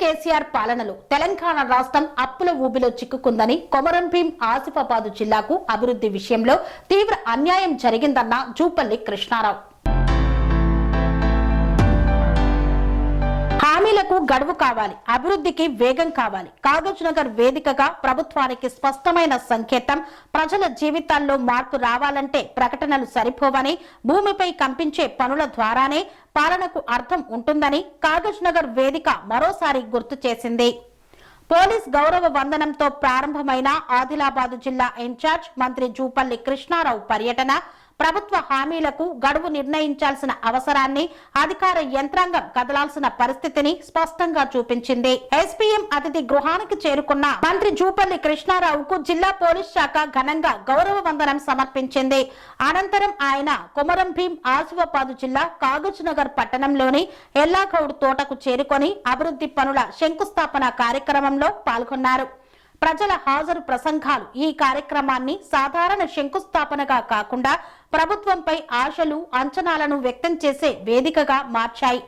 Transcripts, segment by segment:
కేసీఆర్ పాలనలో తెలంగాణ రాష్ట్రం అప్పుల ఊబిలో చిక్కుకుందని కొమరం భీం ఆసిఫాబాద్ జిల్లాకు అభివృద్ధి విషయంలో తీవ్ర అన్యాయం జరిగిందన్న జూపల్లి కృష్ణారావు. హామీలకు గడువు కావాలి అభివృద్ధికి వేగం కావాలి. కాగజ్ నగర్ వేదికగా ప్రభుత్వానికి స్పష్టమైన సంకేతం ప్రజల జీవితాల్లో మార్పు రావాలంటే ప్రకటనలు సరిపోవని భూమిపై కంపించే పనుల ద్వారానే పాలనకు అర్థం ఉంటుందని కాగజ్ నగర్ వేదిక మరోసారి గుర్తు చేసింది. పోలీస్ గౌరవ వందనంతో ప్రారంభమైన ఆదిలాబాదు జిల్లా ఇన్ఛార్జ్ మంత్రి జూపల్లి కృష్ణారావు పర్యటన ప్రభుత్వ హామీలకు గడువు నిర్ణయించాల్సిన అవసరాన్ని అధికార యంత్రాంగం కదలాల్సిన పరిస్థితిని స్పష్టంగా చూపించింది. ఎస్పీఎం అతిథి గృహానికి చేరుకున్న మంత్రి జూపల్లి కృష్ణారావుకు జిల్లా పోలీస్ శాఖ ఘనంగా గౌరవ వందనం సమర్పించింది. అనంతరం ఆయన కొమరం భీం ఆసిఫాబాదు జిల్లా కాగజ్ నగర్ పట్టణంలోని ఎల్లాగౌడ్ తోటకు చేరుకొని అభివృద్ధి పనుల శంకుస్థాపన కార్యక్రమంలో పాల్గొన్నారు. ప్రజల హాజరు ప్రసంగాలు ఈ కార్యక్రమాన్ని సాధారణ శంకుస్థాపనగా కాకుండా ప్రభుత్వంపై ఆశలు అంచనాలను వ్యక్తం చేసే వేదికగా మార్చాయి.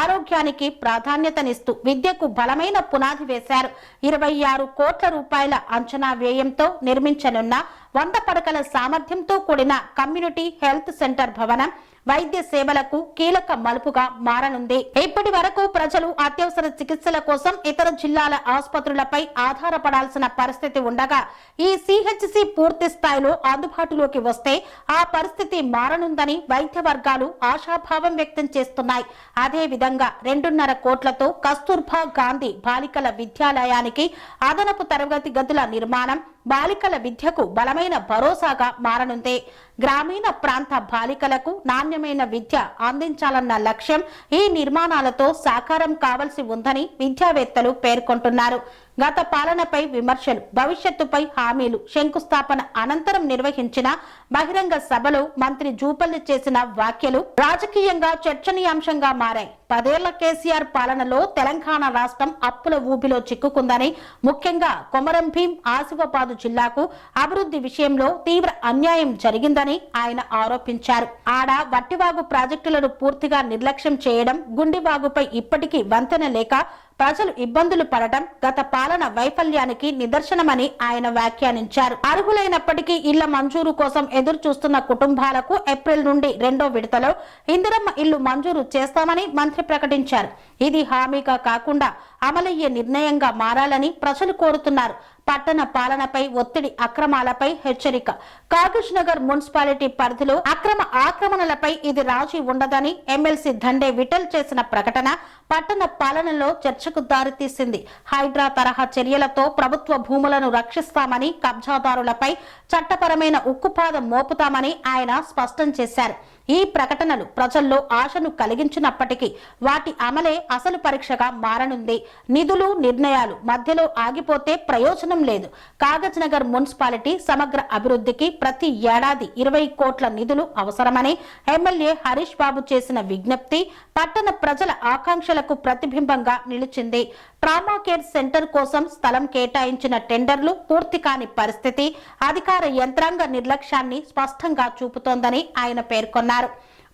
ఆరోగ్యానికి ప్రాధాన్యతనిస్తూ విద్యకు బలమైన పునాది వేశారు. ఇరవై ఆరు కోట్ల రూపాయల అంచనా వ్యయంతో నిర్మించనున్న వంద పడకల సామర్థ్యంతో కూడిన కమ్యూనిటీ హెల్త్ సెంటర్ భవనం వైద్య సేవలకు కీలక మలుపుగా మారనుంది. ఇప్పటి వరకు ప్రజలు అత్యవసర చికిత్సల కోసం ఇతర జిల్లాల ఆసుపత్రులపై ఆధారపడాల్సిన పరిస్థితి ఉండగా ఈ సిహెచ్సి పూర్తి స్థాయిలో అందుబాటులోకి వస్తే ఆ పరిస్థితి మారనుందని వైద్య వర్గాలు ఆశాభావం వ్యక్తం చేస్తున్నాయి. అదే విధంగా రెండున్నర కోట్లతో కస్తూర్బా గాంధీ బాలికల విద్యాలయానికి అదనపు తరగతి గదుల నిర్మాణం బాలికల విద్యకు బలమైన భరోసాగా మారనుంది. గ్రామీణ ప్రాంత బాలికలకు నాణ్యమైన విద్య అందించాలన్న లక్ష్యం ఈ నిర్మాణాలతో సాకారం కావలసి ఉందని విద్యావేత్తలు పేర్కొంటున్నారు. గత పాలనపై విమర్శలు భవిష్యత్తుపై హామీలు శంకుస్థాపన అనంతరం నిర్వహించిన బహిరంగ సభలో మంత్రి జూపల్లి చేసిన వ్యాఖ్యలు రాజకీయంగా చర్చనీయాంశంగా మారాయి. పదేళ్ళ కేసీఆర్ పాలనలో తెలంగాణ రాష్ట్రం అప్పుల ఊబిలో చిక్కుకుందని ముఖ్యంగా కొమరం భీం ఆసిఫాబాదు జిల్లాకు అభివృద్ధి విషయంలో తీవ్ర అన్యాయం జరిగిందని ఆయన ఆరోపించారు. ఆడ వట్టివాగు ప్రాజెక్టులను పూర్తిగా నిర్లక్ష్యం చేయడం గుండివాగుపై ఇప్పటికీ వంతెన లేక ప్రజలు ఇబ్బందులు పడటం గత పాలన వైఫల్యానికి నిదర్శనమని ఆయన వ్యాఖ్యానించారు. అర్హులైనప్పటికీ ఇళ్ళ మంజూరు కోసం ఎదురు చూస్తున్న కుటుంబాలకు ఏప్రిల్ నుండి రెండో విడతలో ఇందిరమ్మ ఇల్లు మంజూరు చేస్తామని మంత్రి ప్రకటించారు. ఇది హామీగా కాకుండా అమలయ్యే నిర్ణయంగా మారాలని ప్రజలు కోరుతున్నారు. పట్టణ పాలనపై ఒత్తిడి అక్రమాలపై హెచ్చరిక. కాగజ్ నగర్ మున్సిపాలిటీ పరిధిలో అక్రమ ఆక్రమణలపై ఇది రాజీ ఉండదని ఎమ్మెల్సీ దండే విఠల్ చేసిన ప్రకటన పట్టణ పాలనలో చర్చకు దారితీసింది. హైడ్రా తరహా చర్యలతో ప్రభుత్వ భూములను రక్షిస్తామని కబ్జాదారులపై చట్టపరమైన ఉక్కుపాదం మోపుతామని ఆయన స్పష్టం చేశారు. ఈ ప్రకటనలు ప్రజల్లో ఆశను కలిగించినప్పటికీ వాటి అమలే అసలు పరీక్షగా మారనుంది. నిధులు నిర్ణయాలు మధ్యలో ఆగిపోతే ప్రయోజనం లేదు. కాగజ్ నగర్ మున్సిపాలిటీ సమగ్ర అభివృద్ధికి ప్రతి ఏడాది ఇరవై కోట్ల నిధులు అవసరమని ఎమ్మెల్యే హరీష్ బాబు చేసిన విజ్ఞప్తి పట్టణ ప్రజల ఆకాంక్షలకు ప్రతిబింబంగా నిలిచింది. ట్రామా కేర్ సెంటర్ కోసం స్థలం కేటాయించిన టెండర్లు పూర్తి కాని పరిస్థితి అధికార యంత్రాంగ నిర్లక్ష్యాన్ని స్పష్టంగా చూపుతోందని ఆయన పేర్కొన్నారు.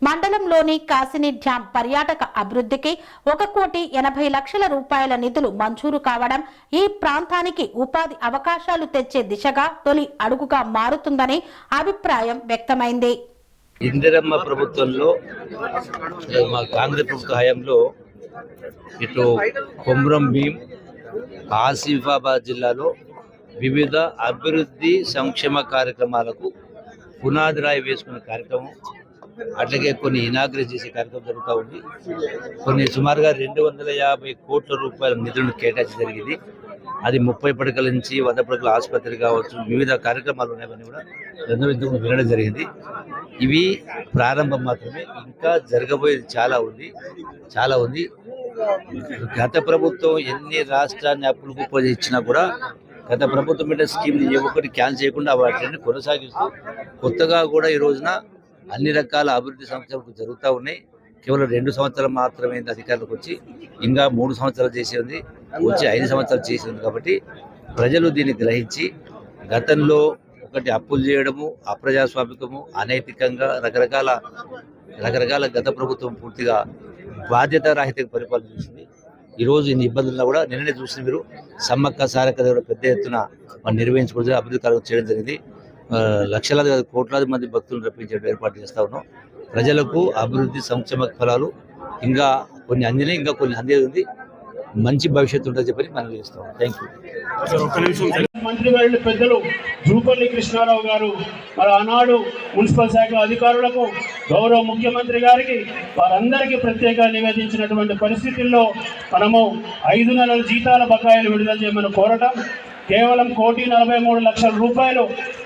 మండలంలోని కాసిని డ్యాం పర్యాటక అభివృద్ధికి ఒక కోటి ఎనభై లక్షల రూపాయల నిధులు మంజూరు కావడం ఈ ప్రాంతానికి ఉపాధి అవకాశాలు తెచ్చే దిశగా తొలి అడుగుగా మారుతుందని అభిప్రాయం వ్యక్తమైంది. ఇందిరమ్మ ప్రభుత్వంలో మా కాంగ్రెస్ ప్రభుత్వ హయాంలో ఇటు కొమ్రం భీం ఆసిఫాబాద్ జిల్లాలో వివిధ అభివృద్ధి సంక్షేమ కార్యక్రమాలకు పునాది రాయి వేసుకునే కార్యక్రమం అట్లాగే కొన్ని ఇనాగ్రేట్ చేసే కార్యక్రమం జరుగుతూ ఉంది. కొన్ని సుమారుగా రెండు వందల యాభై కోట్ల రూపాయల నిధులను కేటాయించి జరిగింది. అది ముప్పై పడకల నుంచి వంద పడకల ఆసుపత్రి కావచ్చు వివిధ కార్యక్రమాలు ఉన్నాయని కూడా రెండు ఇంతకు వినడం జరిగింది. ఇవి ప్రారంభం మాత్రమే ఇంకా జరగబోయేది చాలా ఉంది చాలా ఉంది. గత ప్రభుత్వం ఎన్ని రాష్ట్రాన్ని అప్పులు కుప్ప ఇచ్చినా కూడా గత ప్రభుత్వం పెట్టిన స్కీమ్ ఏ ఒక్కటి క్యాన్సిల్ చేయకుండా వాటిని కొనసాగిస్తూ కొత్తగా కూడా ఈ రోజున అన్ని రకాల అభివృద్ధి సంక్షేమం జరుగుతూ ఉన్నాయి. కేవలం రెండు సంవత్సరాలు మాత్రమే అధికారులకు వచ్చి ఇంకా మూడు సంవత్సరాలు చేసి ఉంది. వచ్చి ఐదు సంవత్సరాలు చేసి ఉంది కాబట్టి ప్రజలు దీన్ని గ్రహించి గతంలో ఒకటి అప్పులు చేయడము అప్రజాస్వామికము అనైతికంగా రకరకాల రకరకాల గత ప్రభుత్వం పూర్తిగా బాధ్యత పరిపాలన చేసింది. ఈరోజు ఇన్ని ఇబ్బందుల్లో కూడా నిన్ననే చూసిన మీరు సమ్మక్క సారక్క పెద్ద ఎత్తున మనం నిర్వహించుకుంటే అభివృద్ధి కార్యక్రమం చేయడం జరిగింది. లక్షలాది కోట్లాది మంది భక్తులను రప్పించే ఏర్పాటు చేస్తా ఉన్నాం. ప్రజలకు అభివృద్ధి సంక్షేమ ఫలాలు ఇంకా కొన్ని అందినాయి ఇంకా కొన్ని అందేది ఉంది. మంచి భవిష్యత్తు ఉంటుంది చెప్పని మనం చేస్తాం థ్యాంక్ యూ మంత్రి గారు పెద్దలు జూపల్లి కృష్ణారావు గారు మరి ఆనాడు మున్సిపల్ శాఖ అధికారులకు గౌరవ ముఖ్యమంత్రి గారికి వారందరికీ ప్రత్యేక నివేదించినటువంటి పరిస్థితుల్లో మనము ఐదు నెలల జీతాల బకాయిలు విడుదల చేయమని కోరటం కేవలం కోటి నలభై మూడు లక్షల రూపాయలు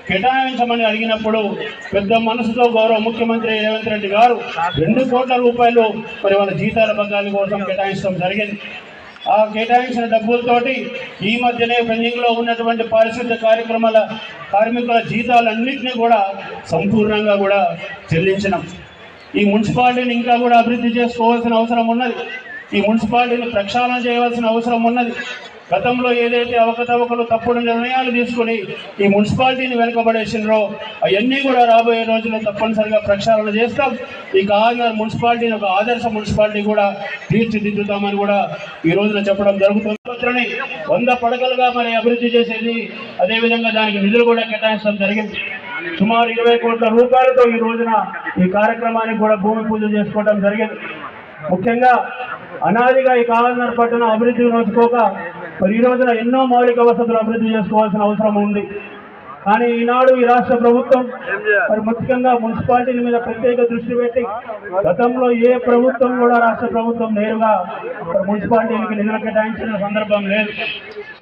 కేటాయించమని అడిగినప్పుడు పెద్ద మనసుతో గౌరవ ముఖ్యమంత్రి రేవంత్ రెడ్డి గారు రెండు కోట్ల రూపాయలు మరి వాళ్ళ జీతాల బకాయిల కోసం కేటాయించడం జరిగింది. ఆ కేటాయించిన డబ్బులతోటి ఈ మధ్యనే పెండింగ్లో ఉన్నటువంటి పారిశుద్ధ్య కార్యక్రమాల కార్మికుల జీతాలన్నింటినీ కూడా సంపూర్ణంగా కూడా చెల్లించినాం. ఈ మున్సిపాలిటీని ఇంకా కూడా అభివృద్ధి చేసుకోవాల్సిన అవసరం ఉన్నది. ఈ మున్సిపాలిటీని ప్రక్షాళన చేయవలసిన అవసరం ఉన్నది. గతంలో ఏదైతే అవకతవకలు తప్పుడు నిర్ణయాలు తీసుకుని ఈ మున్సిపాలిటీని వెనుకబడేసినో అవన్నీ కూడా రాబోయే రోజుల్లో తప్పనిసరిగా ప్రక్షాళన చేస్తాం. ఈ కాకినాడ మున్సిపాలిటీని ఒక ఆదర్శ మున్సిపాలిటీ కూడా తీర్చిదిద్దుతామని కూడా ఈ రోజున చెప్పడం జరుగుతుంది. వంద పడకలుగా మరి అభివృద్ధి చేసేది అదేవిధంగా దానికి నిధులు కూడా కేటాయించడం జరిగింది. సుమారు ఇరవై కోట్ల రూపాయలతో ఈ రోజున ఈ కార్యక్రమానికి కూడా భూమి పూజ చేసుకోవడం జరిగింది. ముఖ్యంగా అనాదిగా ఈ కాకినాడ పట్టణం అభివృద్ధి నోచుకోక మరి ఈ రోజున ఎన్నో మౌలిక వసతులు అభివృద్ధి చేసుకోవాల్సిన అవసరం ఉంది. కానీ ఈనాడు ఈ రాష్ట్ర ప్రభుత్వం మరి ముఖ్యంగా మున్సిపాలిటీల మీద ప్రత్యేక దృష్టి పెట్టి గతంలో ఏ ప్రభుత్వం కూడా రాష్ట్ర ప్రభుత్వం నేరుగా మరి మున్సిపాలిటీలకి నిధులు కేటాయించిన సందర్భం లేదు.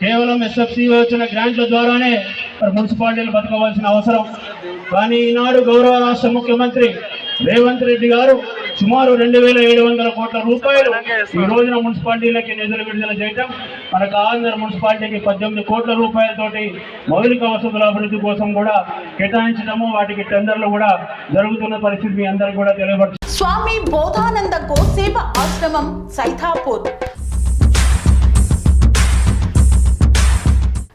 కేవలం ఎస్ఎఫ్సి వచ్చిన గ్రాంట్ల ద్వారానే మరి మున్సిపాలిటీలు బతకవలసిన అవసరం. కానీ ఈనాడు గౌరవ రాష్ట్ర ముఖ్యమంత్రి రేవంత్ రెడ్డి గారు సుమారు రెండు వేల ఏడు వందల కోట్ల రూపాయలు ఈ రోజున మున్సిపాలిటీలకి నిధులు విడుదల చేయటం మన కాంధ్ర మున్సిపాలిటీకి పద్దెనిమిది కోట్ల రూపాయలతోటి మౌలిక వసతుల అభివృద్ధి కోసం కూడా కేటాయించడము వాటికి టెండర్లు కూడా జరుగుతున్న పరిస్థితి మీ అందరికీ కూడా తెలియపరచు. స్వామి బోధానంద గోసేవ ఆశ్రమం సైథాపూర్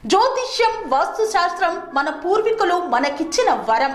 జ్యోతిష్యం వాస్తుశాస్త్రం మన పూర్వీకులు మనకిచ్చిన వరం.